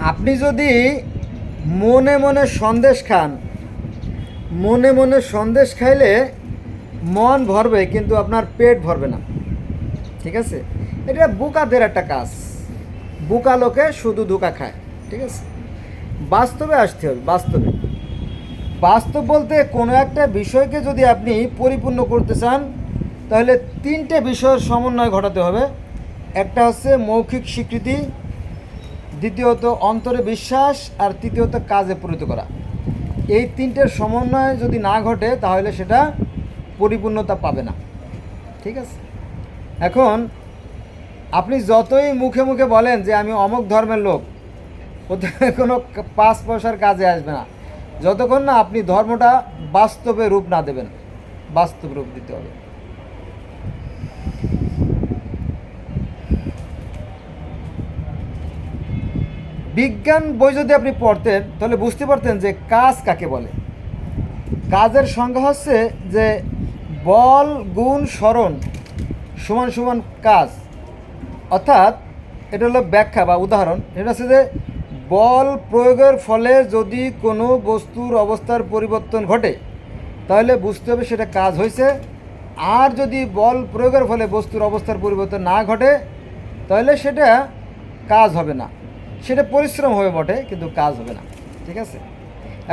আপনি যদি মনে মনে সন্দেশ খান, মনে মনে সন্দেশ খাইলে মন ভরবে, কিন্তু আপনার পেট ভরবে না। ঠিক আছে? এটা বুকাদের একটা কাজ। বুকা লোকে শুধু ধোকা খায়। ঠিক আছে? বাস্তবে আসতে হবে, বাস্তবে। বাস্তব বলতে কোনো একটা বিষয়কে যদি আপনি পরিপূর্ণ করতে চান, তাহলে তিনটে বিষয়ের সমন্বয় ঘটাতে হবে। একটা হচ্ছে মৌখিক স্বীকৃতি দ্বিতীয়ত অন্তরে বিশ্বাস আর তৃতীয়ত কাজে পরিণত করা। এই তিনটের সমন্বয় যদি না ঘটে, তাহলে সেটা পরিপূর্ণতা পাবে না। ঠিক আছে? এখন আপনি যতই মুখে মুখে বলেন যে আমি অমুক ধর্মের লোক, ওতে কোনো পাঁচ পয়সার কাজে আসবে না। যতক্ষণ না আপনি ধর্মটা বাস্তবে রূপ না দেবেন, বাস্তব রূপ দিতে হবে। বিজ্ঞান বই যদি আপনি পড়তেন, তাহলে বুঝতে পারতেন যে কাজ কাকে বলে। কাজের সংজ্ঞা হচ্ছে যে বল, গুণ, স্মরণ সমান সমান কাজ। অর্থাৎ এটা হলো ব্যাখ্যা বা উদাহরণ। এটা হচ্ছে যে বল প্রয়োগের ফলে যদি কোনো বস্তুর অবস্থার পরিবর্তন ঘটে, তাহলে বুঝতে হবে সেটা কাজ হয়েছে। আর যদি বল প্রয়োগের ফলে বস্তুর অবস্থার পরিবর্তন না ঘটে, তাহলে সেটা কাজ হবে না। সেটা পরিশ্রম হবে বটে, কিন্তু কাজ হবে না। ঠিক আছে?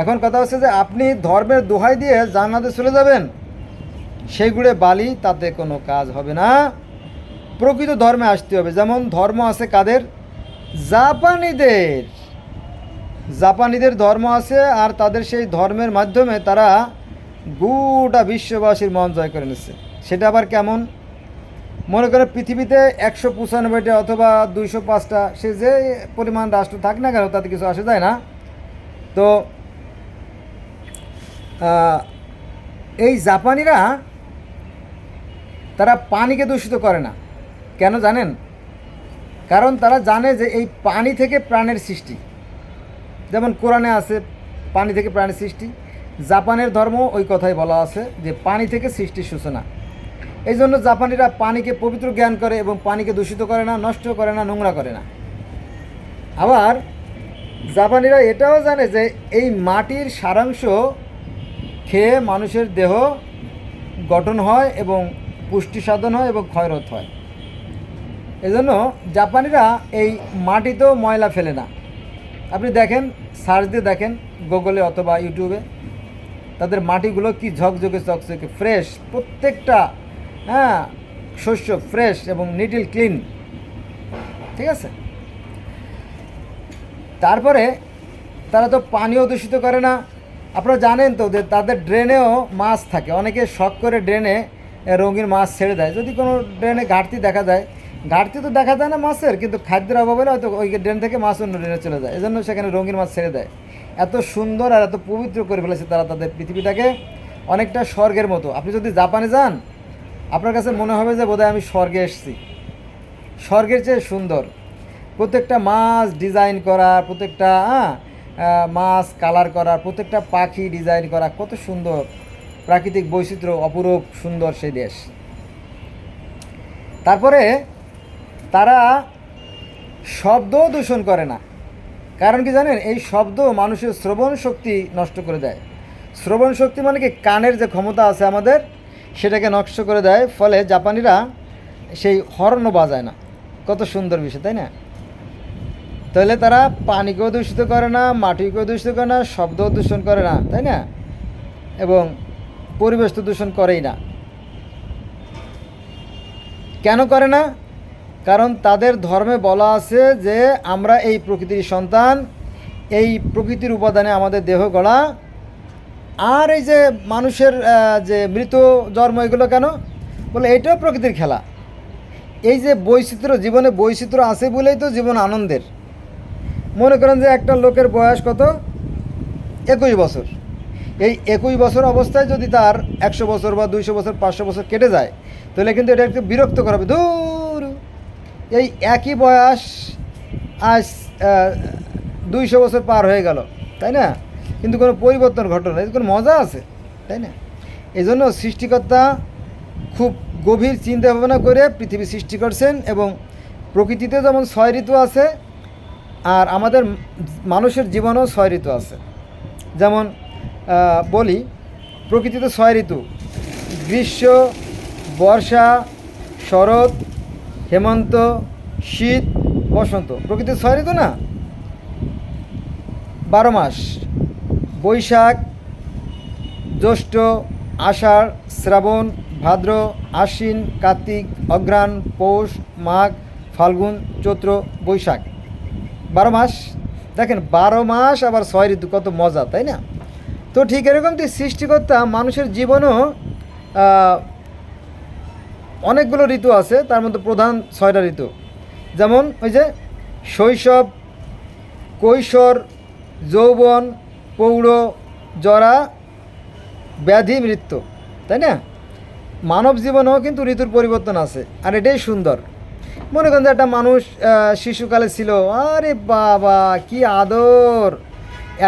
এখন কথা হচ্ছে যে আপনি ধর্মের দোহাই দিয়ে জান্নাতে চলে যাবেন সেইগুলো বালি, তাতে কোনো কাজ হবে না। প্রকৃত ধর্মে আসতে হবে। যেমন ধর্ম আছে কাদের? জাপানিদের। জাপানিদের ধর্ম আছে আর তাদের সেই ধর্মের মাধ্যমে তারা গোটা বিশ্ববাসীর মন জয় করে নিচ্ছে। সেটা আবার কেমন? মনে করে পৃথিবীতে একশো পঁচানব্বইটা অথবা দুইশো পাঁচটা সে যে পরিমাণ রাষ্ট্র থাক না কেন, তাতে কিছু আসে যায় না। তো এই জাপানিরা তারা পানিকে দূষিত করে না। কেন জানেন? কারণ তারা জানে যে এই পানি থেকে প্রাণের সৃষ্টি। যেমন কোরআনে আছে, পানি থেকে প্রাণের সৃষ্টি। জাপানের ধর্ম ওই কথাই বলা আছে যে পানি থেকে সৃষ্টির সূচনা। এই জন্য জাপানিরা পানিকে পবিত্র জ্ঞান করে এবং পানিকে দূষিত করে না, নষ্ট করে না, নোংরা করে না। আবার জাপানিরা এটাও জানে যে এই মাটির সারাংশ খেয়ে মানুষের দেহ গঠন হয় এবং পুষ্টি সাধন হয় এবং ক্ষয়রোধ হয়। এজন্য জাপানিরা এই মাটিতেও ময়লা ফেলে না। আপনি দেখেন, সার্চ দিয়ে দেখেন, গুগলে অথবা ইউটিউবে, তাদের মাটিগুলো কি ঝকঝকে, চকচকে, ফ্রেশ, প্রত্যেকটা হ্যাঁ শস্য ফ্রেশ এবং নিটিল ক্লিন ঠিক আছে? তারপরে তারা তো পানিও দূষিত করে না। আপনারা জানেন তো যে তাদের ড্রেনেও মাছ থাকে। অনেকে শখ করে ড্রেনে রঙিন মাছ ছেড়ে দেয়। যদি কোনো ড্রেনে ঘাটতি দেখা যায়, ঘাটতি তো দেখা যায় না মাছের, কিন্তু খাদ্যের অভাবে হয়তো ওই ড্রেন থেকে মাছ অন্য ড্রেনে চলে যায়। এজন্য সেখানে রঙিন মাছ ছেড়ে দেয়। এত সুন্দর আর এত পবিত্র করে ফেলেছে তারা তাদের পৃথিবীটাকে। অনেকটা স্বর্গের মতো। আপনি যদি জাপানে যান আপনার কাছে মনে হবে যে বোধহয় আমি স্বর্গে এসেছি। স্বর্গের চেয়ে সুন্দর। প্রত্যেকটা মাছ ডিজাইন করা, প্রত্যেকটা মাছ কালার করা, প্রত্যেকটা পাখি ডিজাইন করা, কত সুন্দর। প্রাকৃতিক বৈচিত্র্য অপরূপ সুন্দর সেই দেশ। তারপরে তারা শব্দ দূষণ করে না। কারণ কি জানেন? এই শব্দ মানুষের শ্রবণ শক্তি নষ্ট করে দেয়। শ্রবণ শক্তি মানে কি? কানের যে ক্ষমতা আছে আমাদের সেটাকে নষ্ট করে দেয়, ফলে জাপানিরা সেই হর্নও বাজায় না। কত সুন্দর বিষয়, তাই না? তাহলে তারা পানিকেও দূষিত করে না, মাটিকেও দূষিত করে না, শব্দও দূষণ করে না, তাই না? এবং পরিবেশ তো দূষণ করেই না। কেন করে না? কারণ তাদের ধর্মে বলা আছে যে, আমরা এই প্রকৃতির সন্তান, এই প্রকৃতির উপাদানে আমাদের দেহ গড়া আর এই যে মানুষের যে মৃত জন্ম, এগুলো কেন? বলে এটাও প্রকৃতির খেলা। এই যে বৈচিত্র্য, জীবনে বৈচিত্র্য আছে বলেই তো জীবন আনন্দের। মনে করেন যে একটা লোকের বয়স কত? একুশ বছর। এই একুশ বছর অবস্থায় যদি তার একশো বছর বা দুইশো বছর, পাঁচশো বছর কেটে যায়, তাহলে কিন্তু এটা একটু বিরক্ত করাবে দূর এই একই বয়স আজ দুইশো বছর পার হয়ে গেল, তাই না? কিন্তু কোনো পরিবর্তন ঘটনা এতে কোনো মজা আছে, তাই না? এই জন্য সৃষ্টিকর্তা খুব গভীর চিন্তা ভাবনা করে পৃথিবী সৃষ্টি করছেন এবং প্রকৃতিতে যেমন ছয় ঋতু আছে, আর আমাদের মানুষের জীবনেও ছয় ঋতু আছে। যেমন বলি, প্রকৃতিতে ছয় ঋতু, গ্রীষ্ম, বর্ষা, শরৎ, হেমন্ত, শীত, বসন্ত। প্রকৃতির ছয় ঋতু না? বারো মাস। বৈশাখ, জ্যৈষ্ঠ, আষাঢ়, শ্রাবণ, ভাদ্র, আশ্বিন, কার্তিক, অঘ্রাণ, পৌষ, মাঘ, ফাল্গুন, চৈত্র, বৈশাখ। বারো মাস? দেখেন, বারো মাস আবার ছয় ঋতু, কত মজা, তাই না? তো ঠিক এরকম এরকমটি সৃষ্টিকর্তা মানুষের জীবনও অনেকগুলো ঋতু আছে, তার মধ্যে প্রধান ছয়টা ঋতু। যেমন ওই যে শৈশব, কৈশোর, যৌবন পৌঢ় জরা ব্যাধি মৃত্যু, তাই না? মানব জীবনেও কিন্তু ঋতুর পরিবর্তন আছে, আর এটাই সুন্দর। মনে করেন যে একটা মানুষ শিশুকালে ছিল, আরে বাবা, কি আদর!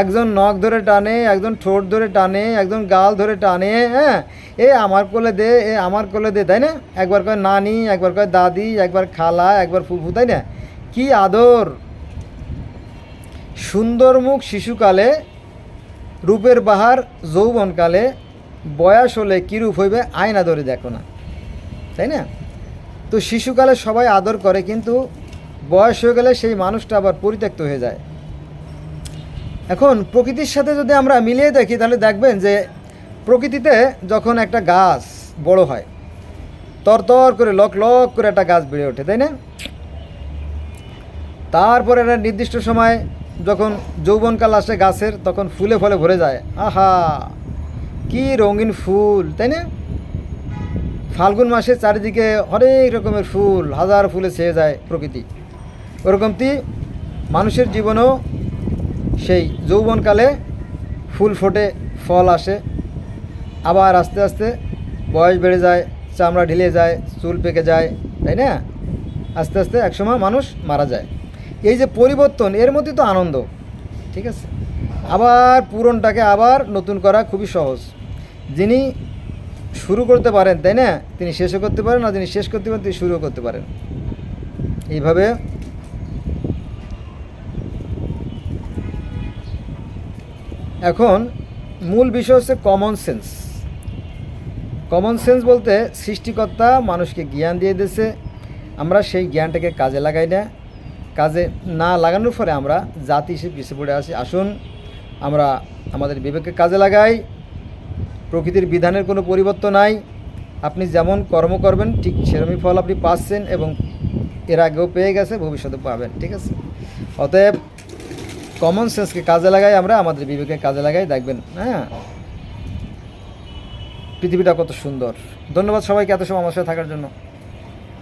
একজন নখ ধরে টানে, একজন ঠোঁট ধরে টানে, একজন গাল ধরে টানে হ্যাঁ? এ আমার কোলে দে, এ আমার কোলে দে, তাই না? একবার কয় নানি, একবার কয় দাদি, একবার খালা, একবার ফুফু, তাই না? কি আদর! সুন্দর মুখ শিশুকালে রূপের বাহার যৌবনকালে বয়স হলে কীরূপ হইবে আয়না ধরে দেখো না। তাই না? তো শিশুকালে সবাই আদর করে, কিন্তু বয়স হয়ে গেলে সেই মানুষটা আবার পরিত্যক্ত হয়ে যায়। এখন প্রকৃতির সাথে যদি আমরা মিলিয়ে দেখি, তাহলে দেখবেন যে প্রকৃতিতে যখন একটা গাছ বড় হয়, তরতর করে লক লক করে একটা গাছ বেড়ে ওঠে, তাই না? তারপরে একটা নির্দিষ্ট সময় যখন যৌবনকাল আসে গাছের, তখন ফুলে ফলে ভরে যায়। আহা, কি রঙিন ফুল, তাই না? ফাল্গুন মাসে চারিদিকে অনেক রকমের ফুল, হাজার ফুলে ছেয়ে যায় প্রকৃতি। ওরকমটি মানুষের জীবনেও সেই যৌবনকালে ফুল ফোটে, ফল আসে। আবার আস্তে আস্তে বয়স বেড়ে যায়, চামড়া ঢিলে যায়, চুল পেকে যায়, তাই না? আস্তে আস্তে একসময় মানুষ মারা যায়। এই যে পরিবর্তন, এর মধ্যে তো আনন্দ, ঠিক আছে? আবার পুরনটাকে আবার নতুন করা খুবই সহজ। যিনি শুরু করতে পারেন, তাই না? তিনি শেষও করতে পারেন, আর যিনি শেষ করতে পারেন, তিনি শুরুও করতে পারেন। এইভাবে এখন মূল বিষয় হচ্ছে কমন সেন্স কমন সেন্স বলতে সৃষ্টিকর্তা মানুষকে জ্ঞান দিয়ে দিয়েছে। আমরা সেই জ্ঞানটাকে কাজে লাগাই না। কাজে না লাগানোর ফলে আমরা জাতি হিসেবে পিছিয়ে পড়ে আসি আসুন, আমরা আমাদের বিবেককে কাজে লাগাই। প্রকৃতির বিধানের কোনো পরিবর্তন নাই। আপনি যেমন কর্ম করবেন, ঠিক সেরমই ফল আপনি পাচ্ছেন এবং এর আগেও পেয়ে গেছে, ভবিষ্যতে পাবেন, ঠিক আছে? অতএব কমন সেন্সকে কাজে লাগাই আমরা, আমাদের বিবেকে কাজে লাগাই, দেখবেন হ্যাঁ? পৃথিবীটা কত সুন্দর। ধন্যবাদ সবাইকে এত সময় আমার সাথে থাকার জন্য।